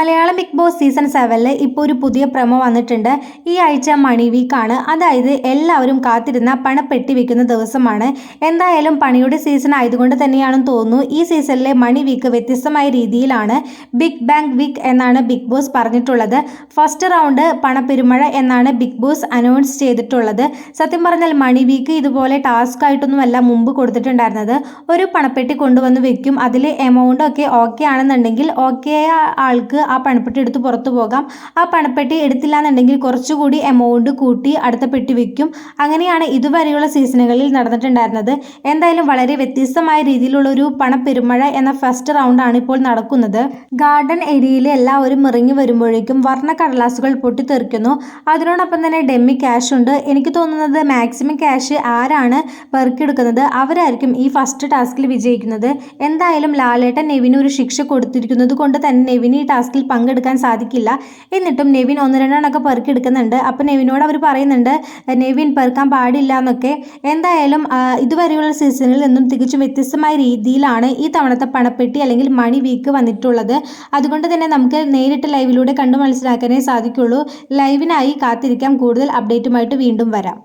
Malayalam big boss season സെവനിൽ ഇപ്പോൾ ഒരു പുതിയ പ്രമോ വന്നിട്ടുണ്ട്. ഈ ആഴ്ച മണി വീക്കാണ് അതായത് എല്ലാവരും കാത്തിരുന്ന പണപ്പെട്ടി വെക്കുന്ന ദിവസമാണ്. എന്തായാലും പണിയുടെ സീസൺ ആയതുകൊണ്ട് തന്നെയാണെന്ന് തോന്നുന്നു. ഈ സീസണിലെ മണി വീക്ക് വ്യത്യസ്തമായ രീതിയിലാണ് ബിഗ് ബാങ്ക് വീക്ക് എന്നാണ് ബിഗ് ബോസ് പറഞ്ഞിട്ടുള്ളത്. ഫസ്റ്റ് റൗണ്ട് പണപ്പെരുമഴ എന്നാണ് ബിഗ് ബോസ് അനൗൺസ് ചെയ്തിട്ടുള്ളത്. സത്യം പറഞ്ഞാൽ മണി വീക്ക് ഇതുപോലെ ടാസ്ക് ആയിട്ടൊന്നുമല്ല മുമ്പ് കൊടുത്തിട്ടുണ്ടായിരുന്നത്. ഒരു പണപ്പെട്ടി കൊണ്ടുവന്ന് വെക്കും. അതിൽ എമൗണ്ട് ഒക്കെ ഓക്കെ ആണെന്നുണ്ടെങ്കിൽ ഓക്കെ ആൾക്ക് ആ പണപ്പെട്ടി എടുത്ത് പുറത്തു പോകാം. ആ പണപ്പെട്ടി എടുത്തില്ല എന്നുണ്ടെങ്കിൽ കുറച്ചുകൂടി എമൗണ്ട് കൂട്ടി അടുത്ത പെട്ടി വയ്ക്കും അങ്ങനെയാണ് ഇതുവരെയുള്ള സീസണുകളിൽ നടന്നിട്ടുണ്ടായിരുന്നത്. എന്തായാലും വളരെ വ്യത്യസ്തമായ രീതിയിലുള്ള ഒരു പണപ്പെരുമഴ എന്ന ഫസ്റ്റ് റൗണ്ടാണ് ഇപ്പോൾ നടക്കുന്നത്. ഗാർഡൻ ഏരിയയിൽ എല്ലാവരും ഇറങ്ങി വരുമ്പോഴേക്കും വർണ കടലാസുകൾ പൊട്ടിത്തെറിക്കുന്നു. അതിനോടൊപ്പം തന്നെ ഡെമ്മി ക്യാഷ് ഉണ്ട്. എനിക്ക് തോന്നുന്നത് മാക്സിമം ക്യാഷ് ആരാണ് പെറുക്കിയെടുക്കുന്നത്? അവരായിരിക്കും ഈ ഫസ്റ്റ് ടാസ്കിൽ വിജയിക്കുന്നത്. എന്തായാലും ലാലേട്ടൻ നെവിന് ഒരു ശിക്ഷ കൊടുത്തിരിക്കുന്നത് കൊണ്ട് തന്നെ നെവിന് ഈ ടാസ്കിൽ പങ്കെടുക്കാൻ സാധിക്കില്ല. എന്നിട്ടും നെവിൻ ഒന്ന് രണ്ടെണ്ണമൊക്കെ പെറുക്കിയെടുക്കുന്നുണ്ട്. അപ്പോൾ നെവിനോട് അവർ പറയുന്നുണ്ട് നെവിൻ പെറുക്കാൻ പാടില്ല എന്നൊക്കെ. എന്തായാലും ഇതുവരെയുള്ള സീസണിൽ നിന്നും തികച്ചും വ്യത്യസ്തമായ രീതിയിലാണ് ഈ തവണത്തെ പണപ്പെട്ടി അല്ലെങ്കിൽ മണി വീക്ക് വന്നിട്ടുള്ളത്. അതുകൊണ്ട് തന്നെ നമുക്ക് നേരിട്ട് ലൈവിലൂടെ കണ്ടു മനസ്സിലാക്കാനേ സാധിക്കുള്ളൂ. ലൈവിനായി കാത്തിരിക്കാം. കൂടുതൽ അപ്ഡേറ്റുമായിട്ട് വീണ്ടും വരാം.